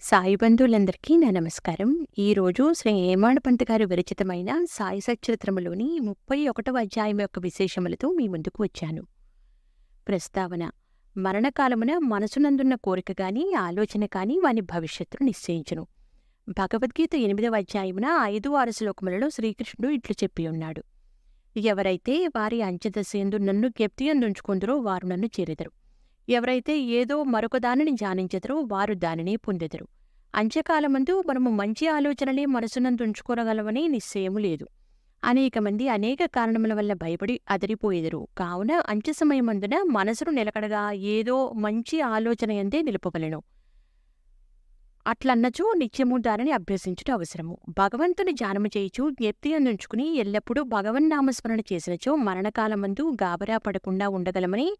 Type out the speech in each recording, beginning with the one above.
సాయి బంధువులందరికీ నా నమస్కారం. ఈరోజు శ్రీ ఏమాణ పంత్ గారు విరచితమైన సాయి సచరిత్రములోని ముప్పై ఒకటవ అధ్యాయం యొక్క విశేషములతో మీ ముందుకు వచ్చాను. ప్రస్తావన మరణకాలమున మనసునందున్న కోరిక కానీ ఆలోచన కాని వాని భవిష్యత్తును నిశ్చయించును. భగవద్గీత ఎనిమిదవ అధ్యాయమున ఐదు ఆరు శ్లోకములలో శ్రీకృష్ణుడు ఇట్లు చెప్పి ఉన్నాడు. ఎవరైతే వారి అంచెదశయందు నన్ను జ్ఞప్తియందుంచుకుందరో వారు నన్ను చేరెదరు. ఎవరైతే ఏదో మరొక దానిని ధ్యానించెదరో వారు దానినే పొందెదరు. అంత్యకాలమందు మనము మంచి ఆలోచనలే మనసునందుంచుకోగలవని నిశ్చయము లేదు. అనేక మంది అనేక కారణముల వల్ల భయపడి అదిరిపోయేదరు. కావున అంత్య సమయమందున మనసును నిలకడగా ఏదో మంచి ఆలోచన ఎందే నిలుపగలను అట్లన్నచో నిత్యము దానిని అభ్యసించుట అవసరము. భగవంతుని ధ్యానము చేయుచు జ్ఞప్తి అందుంచుకుని ఎల్లప్పుడూ భగవన్నామస్మరణ చేసినచో మరణకాలమందు గాబరా పడకుండా ఉండగలమని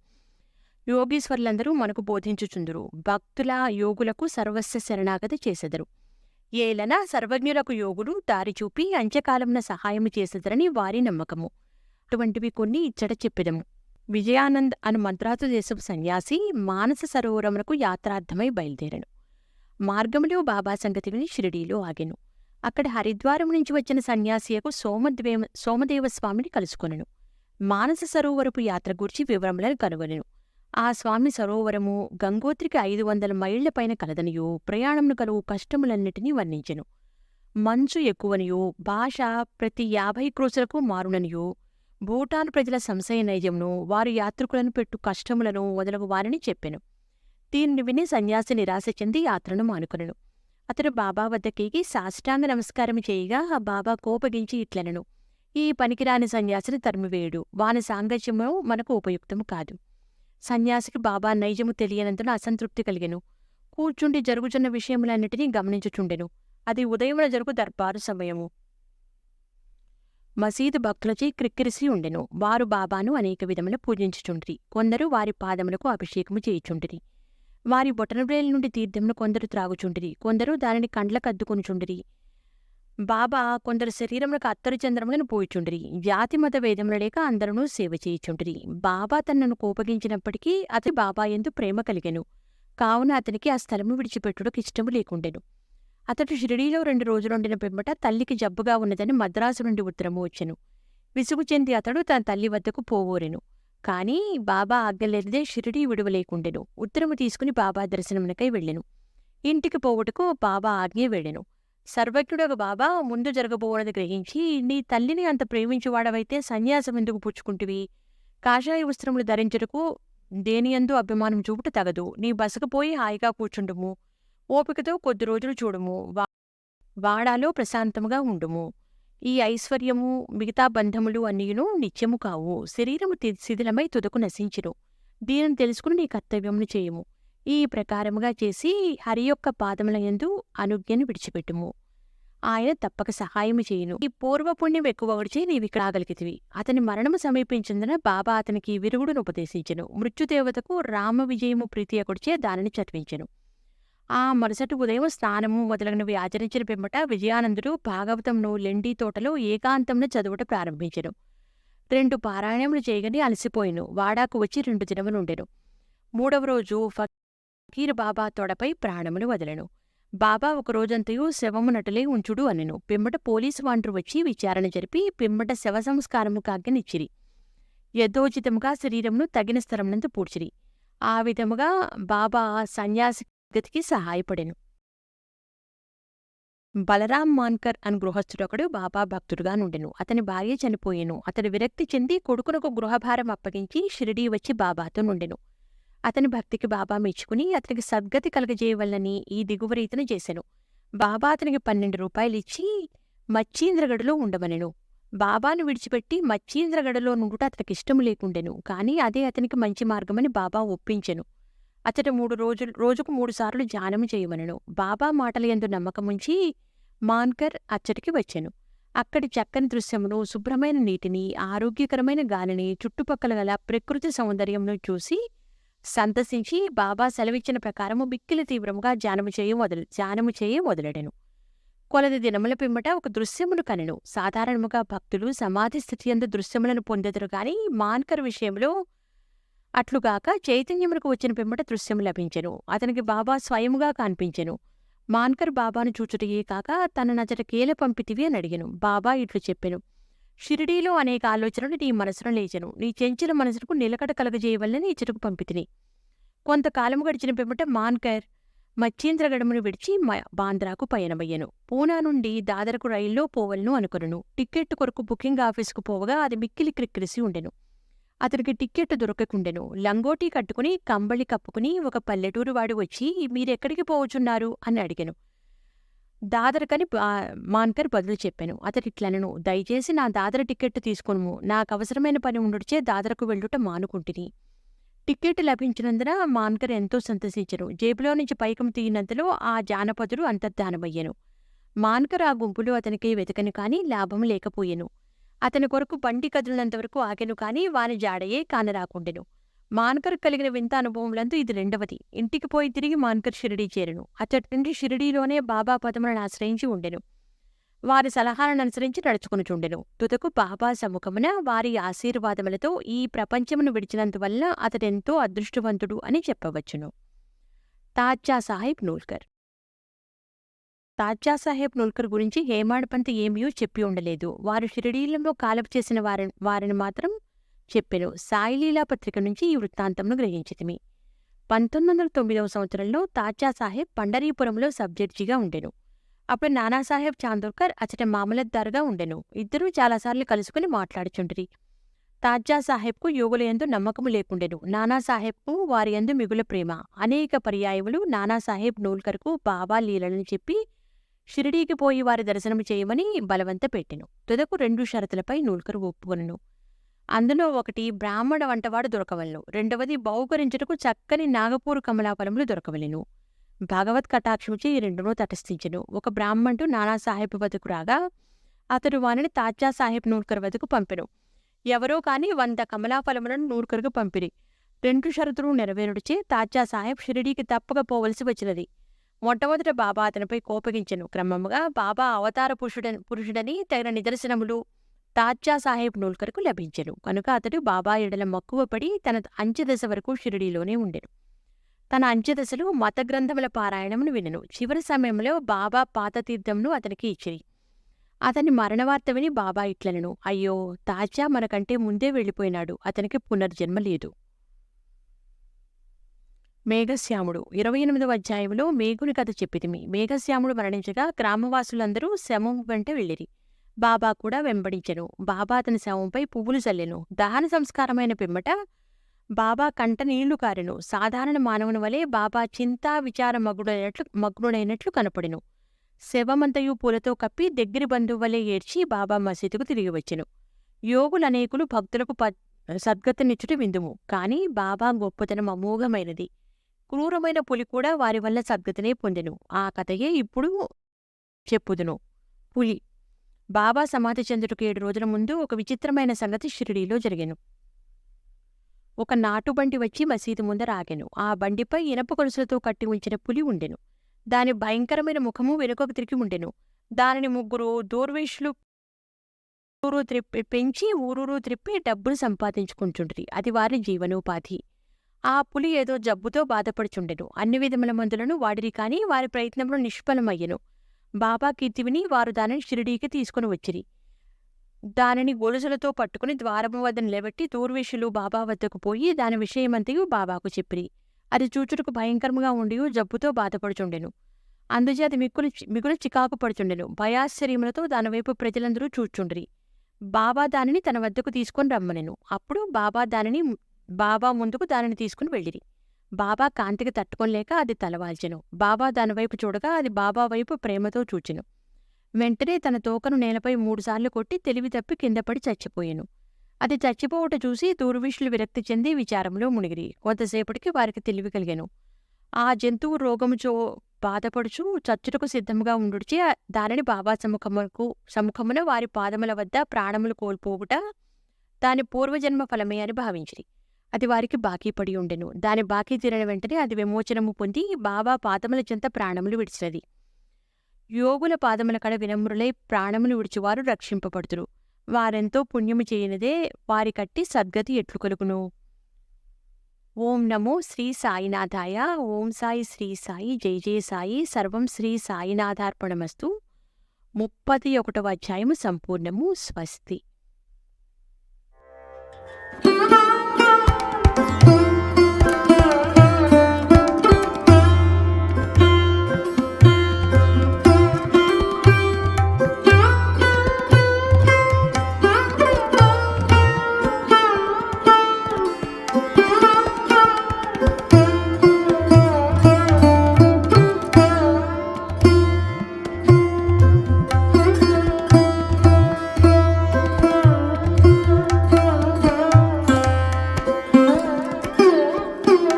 యోగీశ్వర్లందరూ మనకు బోధించుచుందురు. భక్తుల యోగులకు సర్వస్వ శరణాగతి చేసెదరు. ఏలన సర్వజ్ఞులకు యోగులు దారి చూపి అంత్యకాలమున సహాయము చేసెదరని వారి నమ్మకము. అటువంటివి కొన్ని ఇచ్చట చెప్పెదము. విజయానంద్ అను మద్రాసు దేశపు సన్యాసి మానస సరోవరమునకు యాత్రార్థమై బయలుదేరను. మార్గములో బాబా సంగతి విని షిరిడీలో ఆగెను. అక్కడ హరిద్వారం నుంచి వచ్చిన సన్యాసియకు సోమద్వేమ సోమదేవస్వామిని కలుసుకొనెను. మానస సరోవరపు యాత్ర గురించి వివరములను కనుగొనెను. ఆ స్వామి సరోవరము గంగోత్రికి ఐదు వందల మైళ్ళ పైన కలదనియో ప్రయాణమును కలువు కష్టములన్నిటినీ వర్ణించెను. మంచు ఎక్కువనియో భాష ప్రతి యాభై క్రోసులకు మారుననియో భూటాన్ ప్రజల సంశయ నైజమును వారు యాత్రికులను పెట్టు కష్టములను మొదలగు వారిని చెప్పెను. దీనిని విని సన్యాసి నిరాశ చెంది యాత్రను మానుకొనెను. అతడు బాబా వద్దకేగి సాష్టాంగ నమస్కారం చేయగా ఆ బాబా కోపగించి ఇట్లనెను. ఈ పనికిరాని సన్యాసిని తరిమివేయుడు. వాని సాంగత్యము మనకు ఉపయుక్తము కాదు. సన్యాసికి బాబా నైజము తెలియనందున అసంతృప్తి కలిగెను. కూర్చుండి జరుగుచున్న విషయములన్నిటినీ గమనించుచుండెను. అది ఉదయమున జరుగు దర్బారు సమయము. మసీదు భక్తులచే క్రిక్కిరిసి ఉండెను. వారు బాబాను అనేక విధముల పూజించుచుండ్రి. కొందరు వారి పాదములకు అభిషేకము చేయుచుండిరి. వారి బొటనవేలు నుండి తీర్థమును కొందరు త్రాగుచుండిరి. కొందరు దానిని కండ్లకద్దుకొనుచుండిరి బాబా కొందరు శరీరములకు అత్తరు చంద్రములను పోయిచుండిరి. జాతి మత వేదముల లేక అందరూ సేవ చేయుచుండిరి. బాబా తనను కోపగించినప్పటికీ అతని బాబా ఎందు ప్రేమ కలిగెను. కావున అతనికి ఆ స్థలము విడిచిపెట్టుటకు ఇష్టము లేకుండెను. అతడు షిరిడీలో రెండు రోజులుండిన పిమ్మట తల్లికి జబ్బుగా ఉన్నదని మద్రాసు నుండి ఉత్తరము వచ్చెను. విసుగు చెంది అతడు తన తల్లి వద్దకు పోవోరెను. కాని బాబా ఆజ్ఞలేనిదే షిరిడీ విడువలేకుండెను. ఉత్తరము తీసుకుని బాబా దర్శనమునకై వెళ్ళెను. ఇంటికి పోవుటకు బాబా ఆజ్ఞ వెళ్ళెను సర్వజ్ఞుడొక బాబా ముందు జరగబోవడని గ్రహించి నీ తల్లిని అంత ప్రేమించువాడవైతే సన్యాసం ఎందుకు పుచ్చుకుంటివి? కాషాయ వస్త్రములు ధరించుటకు దేనియందు అభిమానం చూపుట తగదు. నీ బసకపోయి హాయిగా కూర్చుండుము. ఓపికతో కొద్ది రోజులు చూడుము. వా వాడాలో ప్రశాంతముగా ఉండుము. ఈ ఐశ్వర్యము మిగతా బంధములు అన్నీను నిత్యము కావు. శరీరము తి- శిథిలమై తుదకు నశించును దీనిని తెలుసుకుని నీ కర్తవ్యమును చేయుము. ఈ ప్రకారముగా చేసి హరి యొక్క పాదముల యందు అనుజ్ఞను విడిచిపెట్టుము. ఆయన తప్పక సహాయము చేయును. ఈ పూర్వపుణ్యం ఎక్కువ విడిచి నీవి ఇక్కడ ఆగలిగితివి. అతని మరణము సమీపించిందన బాబా అతనికి విరుగుడును ఉపదేశించెను. మృత్యుదేవతకు రామ విజయము ప్రీతి అకొడిచే దానిని చదివించెను. ఆ మరుసటి ఉదయం స్నానము మొదలగునవి ఆచరించిన పిమ్మట విజయానందుడు భాగవతంను లెండి తోటలో ఏకాంతంను చదువుట ప్రారంభించెను. రెండు పారాయణములు చేయగని అలసిపోయిను. వాడాకు వచ్చి రెండు దినములుండెను మూడవ రోజు ఫకీర్ బాబా తొడపై ప్రాణములు వదలను. బాబా ఒక రోజంతయు శవమునటులే ఉంచుడు అనెను. పిమ్మట పోలీసు వాండ్రు వచ్చి విచారణ జరిపి పిమ్మట శవ సంస్కారము కాగ్గనిచ్చిరి. యథోచితముగా శరీరమును తగిన స్థలమునందు పూడ్చిరి. ఆ విధముగా బాబా సన్యాసి గతికి సహాయపడెను. బలరాం మాన్కర్ అని గృహస్థుడొకడు బాబా భక్తుడుగా నుండెను. అతని భార్య చనిపోయెను. అతడు విరక్తి చెంది కొడుకునకు గృహభారం అప్పగించి షిరిడీ వచ్చి బాబాతో నుండెను. అతని భక్తికి బాబా మెచ్చుకుని అతనికి సద్గతి కలగజేయవలనని ఈ దిగువరీతను చేశాను బాబా అతనికి పన్నెండు రూపాయలిచ్చి మచ్చీంద్రగడలో ఉండమనెను బాబాను విడిచిపెట్టి మచ్చీంద్రగడలో నుండుట అతనికి ఇష్టము లేకుండెను కాని అదే అతనికి మంచి మార్గమని బాబా ఒప్పించెను. అతడు మూడు రోజులు రోజుకు మూడుసార్లు ధ్యానము చేయమనను బాబా మాటల ఎందు నమ్మకముంచి మాన్కర్ అచ్చటికి వచ్చాను. అక్కడి చక్కని దృశ్యమును శుభ్రమైన నీటిని ఆరోగ్యకరమైన గాలిని చుట్టుపక్కల గల ప్రకృతి సౌందర్యమును చూసి సంతసించి బాబా సెలవిచ్చిన ప్రకారము బిక్కిలి తీవ్రముగా జానము చేయ మొదలు జానము చేయ మొదలెడెను. కొలది దినముల పిమ్మట ఒక దృశ్యమును కనెను. సాధారణముగా భక్తులు సమాధి స్థితి యందు దృశ్యములను పొందెదరు గాని మాన్కర్ విషయంలో అట్లుగాక చైతన్యమునకు వచ్చిన పిమ్మట దృశ్యము లభించెను. అతనికి బాబా స్వయముగా కనిపించెను. మాన్కర్ బాబాను చూచుటయే కాక తన నజర కేల పంపితివి అని అడిగెను. బాబా ఇట్లు చెప్పెను. షిరిడీలో అనేక ఆలోచనలు నీ మనసును లేచను. నీ చెంచిన మనసుకు నిలకడ కలగజేయవల్లని ఇచ్చటకు పంపితిని. కొంతకాలము గడిచిన పిమ్మట మాన్కర్ మచ్చేంద్రగడమును విడిచి మ- బాంద్రాకు పయనమయ్యను. పూనా నుండి దాదరకు రైల్లో పోవలను అనుకును టిక్కెట్ కొరకు బుకింగ్ ఆఫీసుకు పోవగా అది మిక్కిలి క్రిక్కిరిసి ఉండెను. అతనికి టిక్కెట్ దొరకకుండెను. లంగోటీ కట్టుకుని కంబళి కప్పుకుని ఒక పల్లెటూరు వాడు వచ్చి మీరెక్కడికి పోవచున్నారు అని అడిగాను. దాదరకని మాన్కర్ బదులు చెప్పాను. అతడిట్లనను దయచేసి నా దాదర టికెట్ తీసుకొనుము. నాకు అవసరమైన పని ఉండుచే దాదరకు వెళ్ళుట మానుకుంటిని. టికెట్ లభించినందున మాన్కర్ ఎంతో సంతసించను జేబులో నుంచి పైకం తీయనంతలో ఆ జానపదుడు అంతర్ధానమయ్యెను. మాన్కర్ ఆ గుంపులో అతనికి వెతకను కాని లాభం లేకపోయెను. అతని కొరకు బండి కదిలినంతవరకు ఆగెను కాని వాని జాడయే కానరాకుండెను. మాన్కర్ కలిగిన వింత అనుభవములందు ఇది రెండవది. ఇంటికి పోయి తిరిగి మాన్కర్ షిరిడీ చేరెను. అచ్చటి నుండి షిరిడీలోనే బాబా పదములను ఆశ్రయించి ఉండెను. వారి సలహాలను అనుసరించి నడుచుకునుచుండెను. తుదకు బాబా సముఖమున వారి ఆశీర్వాదములతో ఈ ప్రపంచమును విడిచినందువల్ల అతడెంతో అదృష్టవంతుడు అని చెప్పవచ్చును. తాజా సాహెబ్ నూల్కర్. తాజా సాహెబ్ నూల్కర్ గురించి హేమాడ్పంత్ ఏమీయూ చెప్పి ఉండలేదు. వారు షిరిడీలలో కాలపు చేసిన వారి వారిని మాత్రం చెప్పెను సాయిలీలా పత్రిక నుంచి ఈ వృత్తాంతంను గ్రహించితిమి పంతొమ్మిది వందల తొమ్మిదవ సంవత్సరంలో తాజా సాహెబ్ పండరీపురంలో సబ్జడ్జిగా ఉండెను. అప్పుడు నానాసాహెబ్ చాందోర్కర్ అతడి మామలద్దారుగా ఉండెను. ఇద్దరూ చాలాసార్లు కలుసుకుని మాట్లాడుచుండిరి తాజా సాహెబ్కు యోగుల యందు నమ్మకము లేకుండెను. నానాసాహెబ్కు వారి యందు మిగుల ప్రేమ. అనేక పర్యాయములు నానాసాహెబ్ నూల్కర్కు బాబా లీలలను చెప్పి షిరిడీకి పోయి వారి దర్శనము చేయమని బలవంత పెట్టెను. తుదకు రెండు షరతులపై నూల్కర్ ఒప్పుకొనను. అందులో ఒకటి బ్రాహ్మణ వంటవాడు దొరకవలను. రెండవది బహుకరించుటకు చక్కని నాగపూరు కమలాఫలములు దొరకవలెను. భగవత్ కటాక్షముచి ఈ రెండునూ తటస్థించెను. ఒక బ్రాహ్మణుడు నానాసాహెబ్ వద్దకు రాగా అతడు వానిని తాజా సాహెబ్ నూర్కర్ వద్దకు పంపెను. ఎవరో కాని వంద కమలాఫలములను నూర్కర్కు పంపిరి. రెండు షరతులు నెరవేరుడిచే తాజా సాహెబ్ షిరిడీకి తప్పక పోవలసి వచ్చినది. మొట్టమొదట బాబా అతనిపై కోపగించెను. క్రమముగా బాబా అవతార పురుషుడని పురుషుడని తగిన నిదర్శనములు తాజా సాహెబ్ నూల్కర్కు లభించెను. కనుక అతడు బాబా ఎడల మక్కువపడి తన అంచెదశ వరకు షిరిడీలోనే ఉండెను. తన అంచెదశలో మత గ్రంథముల పారాయణమును వినెను. చివరి సమయంలో బాబా పాత తీర్థంను అతనికి ఇచ్చిరి. అతని మరణవార్త విని బాబా ఇట్లనెను అయ్యో తాజా మనకంటే ముందే వెళ్ళిపోయినాడు. అతనికి పునర్జన్మ లేదు. మేఘశ్యాముడు ఇరవై ఎనిమిదవ అధ్యాయంలో మేఘుని కథ చెప్పితిమి. మేఘశ్యాముడు మరణించగా గ్రామవాసులందరూ శవం వెంట వెళ్ళిరి. బాబా కూడా వెంబడించెను. బాబా అతని శవంపై పువ్వులు చల్లెను. దహన సంస్కారమైన పిమ్మట బాబా కంట నీళ్ళు కారెను. సాధారణ మానవుని వలె బాబా చింతా విచార మగ్నుడైనట్లు మగ్నుడైనట్లు కనపడెను. శవమంతయు పూలతో కప్పి దగ్గరి బంధువు వలె ఏడ్చి బాబా మసీదుకు తిరిగి వచ్చెను. యోగులనేకులు భక్తులకు ప సద్గతినిచ్చుట విందుము. కాని బాబా గొప్పతనం అమోఘమైనది. క్రూరమైన పులి కూడా వారి వల్ల సద్గతినే పొందెను. ఆ కథయే ఇప్పుడు చెప్పుదును. పులి బాబా సమాధి చెందుటకు ఏడు రోజుల ముందు ఒక విచిత్రమైన సంగతి షిరిడీలో జరిగాను. ఒక నాటుబండి వచ్చి మసీదు ముందర ఆగాను. ఆ బండిపై ఇనప గొలుసులతో కట్టి ఉంచిన పులి ఉండెను. దాని భయంకరమైన ముఖము వెనుకకు తిరిగి ఉండెను. దానిని ముగ్గురు దూర్వేషులు ఊరు త్రిప్పి పెంచి ఊరూరు త్రిప్పి డబ్బులు సంపాదించుకుంటుండ్రి. అది వారి జీవనోపాధి. ఆ పులి ఏదో జబ్బుతో బాధపడుచుండెను. అన్ని విధముల మందులను వాడిరి కానీ వారి ప్రయత్నంలో నిష్ఫలమయ్యను. బాబా కీర్తి విని వారు దానిని షిరిడీకి తీసుకుని వచ్చిరి. దానిని గొలుసులతో పట్టుకుని ద్వారము వద్ద నిలబెట్టి దూర్వేషులు బాబా వద్దకు పోయి దాని విషయమంతయు బాబాకు చెప్పిరి. అది చూచుటకు భయంకరముగా ఉండి జబ్బుతో బాధపడుచుండెను. అందుచేత మిక్కులు మిగులు చికాకు పడుచుండెను. భయాశ్చర్యములతో దానివైపు ప్రజలందరూ చూచుండ్రి. బాబా దానిని తన వద్దకు తీసుకొని రమ్మనెను. అప్పుడు బాబా దానిని బాబా ముందుకు దానిని తీసుకుని వెళ్ళిరి. బాబా కాంతికి తట్టుకోలేక అది తలవాల్చెను. బాబా దానివైపు చూడగా అది బాబా వైపు ప్రేమతో చూచెను. వెంటనే తన తోకను నేలపై మూడుసార్లు కొట్టి తెలివి తప్పి కిందపడి చచ్చిపోయెను. అది చచ్చిపోవుట చూసి దూర్విషులు విరక్తి చెంది విచారంలో మునిగిరి. కొంతసేపటికి వారికి తెలివి కలిగాను. ఆ జంతువు రోగముచో బాధపడుచు చచ్చుటకు సిద్ధముగా ఉండుడిచే దానిని బాబా సముఖముకు సముఖమున వారి పాదముల వద్ద ప్రాణములు కోల్పోవుట దాని పూర్వజన్మ ఫలమే అని భావించిరి. అది వారికి బాకీ పడి ఉండెను. దాని బాకీ తీరిన వెంటనే అది విమోచనము పొంది బాబా పాదముల చెంత ప్రాణములు విడిచినది. యోగుల పాదముల కడ వినమ్రులై ప్రాణములు విడిచివారు రక్షింపబడుతురు వారెంతో పుణ్యము చేయనిదే వారి కట్టి సద్గతి ఎట్లు కలుగును? ఓం నమో శ్రీ సాయినాథాయ. ఓం సాయి శ్రీ సాయి. జై జయ సాయి. సర్వం శ్రీ సాయినాథార్పణమస్తు. ముప్పది ఒకటవ అధ్యాయము సంపూర్ణము స్వస్తి.